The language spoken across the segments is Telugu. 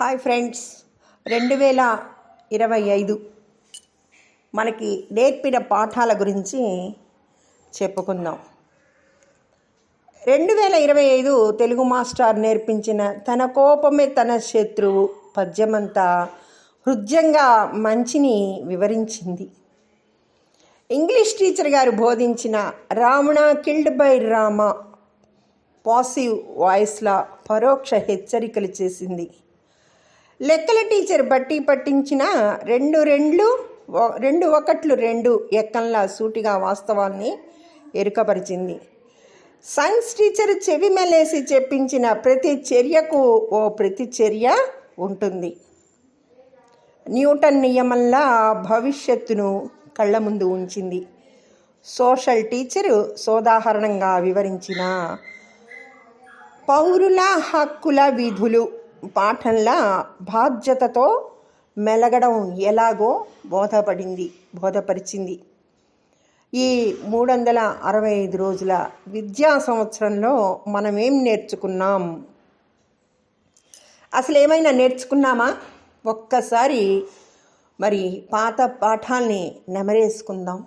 Hi friends. రెండు వేల ఇరవై ఐదు. మనకి నేర్పిన పాఠాల గురించి చెప్పుకుందాం. రెండు వేల ఇరవై ఐదు తెలుగు మాస్టర్ నేర్పించిన తన కోపమే తన శత్రువు పద్యమంతా హృద్యంగా మంచిని వివరించింది. ఇంగ్లీష్ టీచర్ గారు బోధించిన Ravana killed by Rama passive వాయిస్లా పరోక్ష హెచ్చరికలు చేసింది. లెక్కల టీచర్ బట్టి పట్టించిన రెండు రెండ్లు రెండు ఒకట్లు రెండు ఎక్కంలా సూటిగా వాస్తవాన్ని ఎరుకపరిచింది. సైన్స్ టీచర్ చెవి మెలేసి చెప్పించిన ప్రతి చర్యకు ఓ ప్రతి చర్య ఉంటుంది. న్యూటన్ నియమంలా భవిష్యత్తును కళ్ళ ముందు ఉంచింది. సోషల్ టీచరు సోదాహరణంగా వివరించిన పౌరుల హక్కుల విధులు పాఠంలా బాధ్యతతో మెలగడం ఎలాగో బోధపడింది బోధపరిచింది. ఈ మూడు వందల అరవై ఐదు రోజుల విద్యా సంవత్సరంలో మనం ఏం నేర్చుకున్నాం? అసలు ఏమైనా నేర్చుకున్నామా? ఒక్కసారి మరి పాత పాఠాల్ని నెమరేసుకుందాం.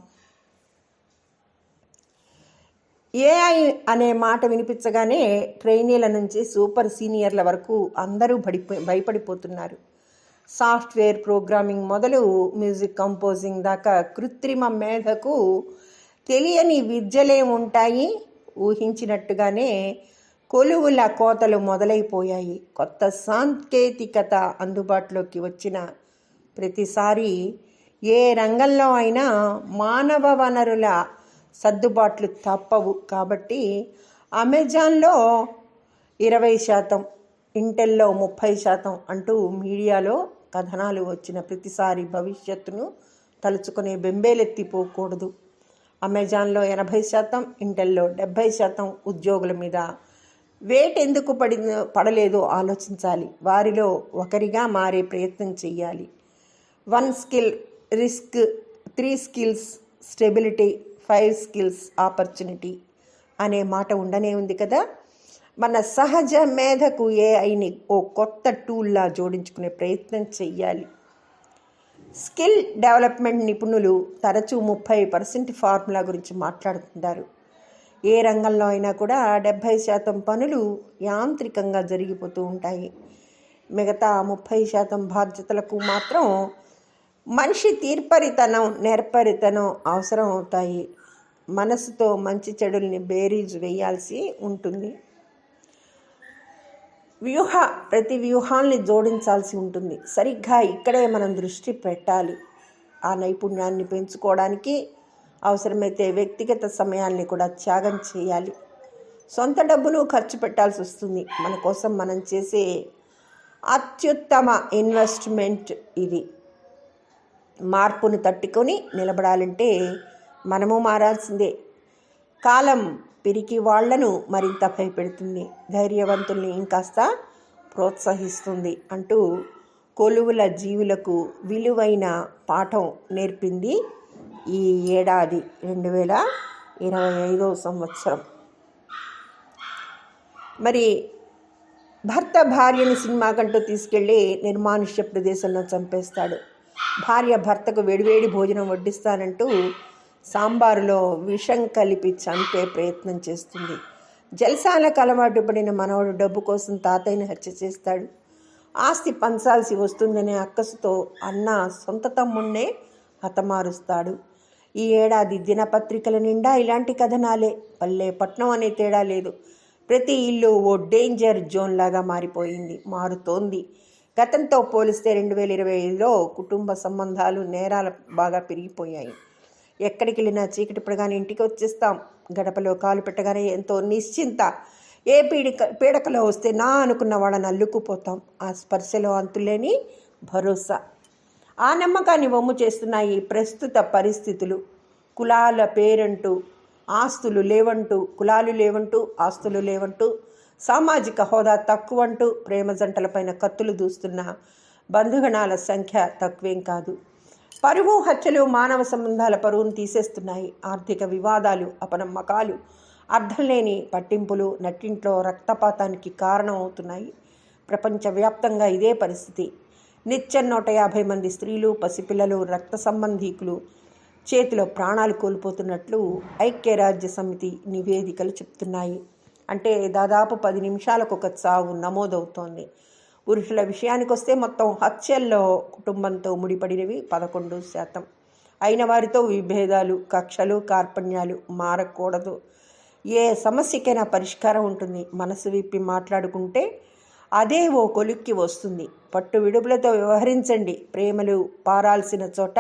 ఏఐ అనే మాట వినిపించగానే ట్రైనీల నుంచి సూపర్ సీనియర్ల వరకు అందరూ భడిపో భయపడిపోతున్నారు. సాఫ్ట్వేర్ ప్రోగ్రామింగ్ మొదలు మ్యూజిక్ కంపోజింగ్ దాకా కృత్రిమ మేధకు తెలియని విద్యలే ఉంటాయి. ఊహించినట్టుగానే కొలువుల కోతలు మొదలైపోయాయి. కొత్త సాంకేతికత అందుబాటులోకి వచ్చిన ప్రతిసారి ఏ రంగంలో అయినా మానవ వనరుల సర్దుబాట్లు తప్పవు కాబట్టి అమెజాన్లో ఇరవై శాతం ఇంటెల్లో ముప్పై శాతం అంటూ మీడియాలో కథనాలు వచ్చిన ప్రతిసారి భవిష్యత్తును తలుచుకునే బెంబేలెత్తిపోకూడదు అమెజాన్లో ఎనభై శాతం ఇంటెల్లో డెబ్భై శాతం ఉద్యోగుల మీద వేట్ ఎందుకు పడి పడలేదో ఆలోచించాలి. వారిలో ఒకరిగా మారే ప్రయత్నం చేయాలి one skill risk three skills stability five skills opportunity అనే మాట ఉండనే ఉంది కదా. మన సహజ మేధకు ఏఐని ఓ కొత్త టూల్లా జోడించుకునే ప్రయత్నం చెయ్యాలి. స్కిల్ డెవలప్మెంట్ నిపుణులు తరచూ ముప్పై పర్సెంట్ ఫార్ములా గురించి మాట్లాడుతుంటారు ఏ రంగంలో అయినా కూడా డెబ్భై శాతం పనులు యాంత్రికంగా జరిగిపోతూ ఉంటాయి. మిగతా ముప్పై శాతం బాధ్యతలకు మాత్రం మనిషి తీర్పరితనం నేర్పరితనం అవసరం అవుతాయి. మనసుతో మంచి చెడుల్ని బేరీజ్ వేయాల్సి ఉంటుంది. వ్యూహ ప్రతి వ్యూహాల్ని జోడించాల్సి ఉంటుంది. సరిగ్గా ఇక్కడే మనం దృష్టి పెట్టాలి. ఆ నైపుణ్యాన్ని పెంచుకోవడానికి అవసరమైతే వ్యక్తిగత సమయాల్ని కూడా త్యాగం చేయాలి. సొంత డబ్బును ఖర్చు పెట్టాల్సి వస్తుంది. మన కోసం మనం చేసే అత్యుత్తమ ఇన్వెస్ట్మెంట్ ఇది. మార్పును తట్టుకొని నిలబడాలంటే మనము మారాల్సిందే. కాలం పిరికి వాళ్ళను మరింత భయపెడుతుంది. ధైర్యవంతుల్ని ఇంకాస్త ప్రోత్సహిస్తుంది అంటూ కొలువుల జీవులకు విలువైన పాఠం నేర్పింది ఈ ఏడాది రెండు వేల ఇరవై ఐదో సంవత్సరం. మరి భర్త భార్యని సినిమా కంటూ తీసుకెళ్ళి నిర్మానుష్య ప్రదేశంలో చంపేస్తాడు. భార్య భర్తకు వేడివేడి భోజనం వడ్డిస్తానంటూ సాంబారులో విషం కలిపి చంపే ప్రయత్నం చేస్తుంది. జలసాలకు అలవాటు పడిన మనవడు డబ్బు కోసం తాతయ్యని హత్య చేస్తాడు. ఆస్తి పంచాల్సి వస్తుందనే అక్కసుతో అన్న సొంత తమ్ముణ్ణే హతమారుస్తాడు. ఈ ఏడాది దినపత్రికల నిండా ఇలాంటి కథనాలే. పల్లె పట్నం అనే తేడా లేదు. ప్రతి ఇల్లు ఓ డేంజర్ జోన్ లాగా మారిపోయింది మారుతోంది. గతంతో పోలిస్తే రెండు వేల ఇరవై ఐదులో కుటుంబ సంబంధాలు నేరాలు బాగా పెరిగిపోయాయి. ఎక్కడికి వెళ్ళినా చీకటి పడగానే ఇంటికి వచ్చేస్తాం. గడపలో కాలు పెట్టగానే ఎంతో నిశ్చింత. ఏ పీడిక పీడకలో వస్తే నా అనుకున్న వాళ్ళని అల్లుకుపోతాం. ఆ స్పర్శలో అంతులేని భరోసా. ఆ నమ్మకాన్ని వమ్ము చేస్తున్నాయి ప్రస్తుత పరిస్థితులు. కులాల పేరంటూ ఆస్తులు లేవంటూ కులాలు లేవంటూ ఆస్తులు లేవంటూ సామాజిక హోదా తక్కువంటూ ప్రేమ జంటలపైన కత్తులు దూస్తున్న బంధుగణాల సంఖ్య తక్కువేం కాదు. పరువు హత్యలు మానవ సంబంధాల పరువును తీసేస్తున్నాయి. ఆర్థిక వివాదాలు అపనమ్మకాలు అర్థం లేని పట్టింపులు నట్టింట్లో రక్తపాతానికి కారణం అవుతున్నాయి ప్రపంచవ్యాప్తంగా ఇదే పరిస్థితి. నిత్యం నూట యాభై మంది స్త్రీలు పసిపిల్లలు రక్త సంబంధీకులు చేతిలో ప్రాణాలు కోల్పోతున్నట్లు ఐక్యరాజ్య సమితి నివేదికలు చెప్తున్నాయి. అంటే దాదాపు పది నిమిషాలకు ఒక చావు నమోదవుతోంది. పురుషుల విషయానికి వస్తే మొత్తం హత్యల్లో కుటుంబంతో ముడిపడినవి పదకొండు శాతం. అయిన వారితో విభేదాలు కక్షలు కార్పణ్యాలు మారకూడదు. ఏ సమస్యకైనా పరిష్కారం ఉంటుంది. మనసు విప్పి మాట్లాడుకుంటే అదే ఓ కొలిక్కి వస్తుంది. పట్టు విడుపులతో వ్యవహరించండి. ప్రేమలు పారాల్సిన చోట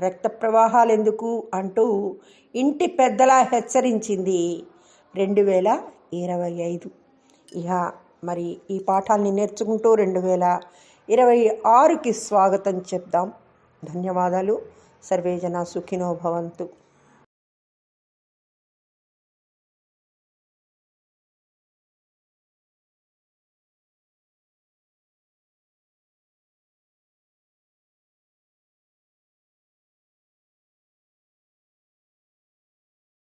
రక్త ప్రవాహాలు ఎందుకు అంటూ ఇంటి పెద్దలా హెచ్చరించింది. రెండు వేల ఇరవై ఐదు. ఇక మరి ఈ పాఠాన్ని నేర్చుకుంటూ రెండు వేల ఇరవై ఆరుకి స్వాగతం చెప్దాం. ధన్యవాదాలు. సర్వేజన సుఖినో భవంతు.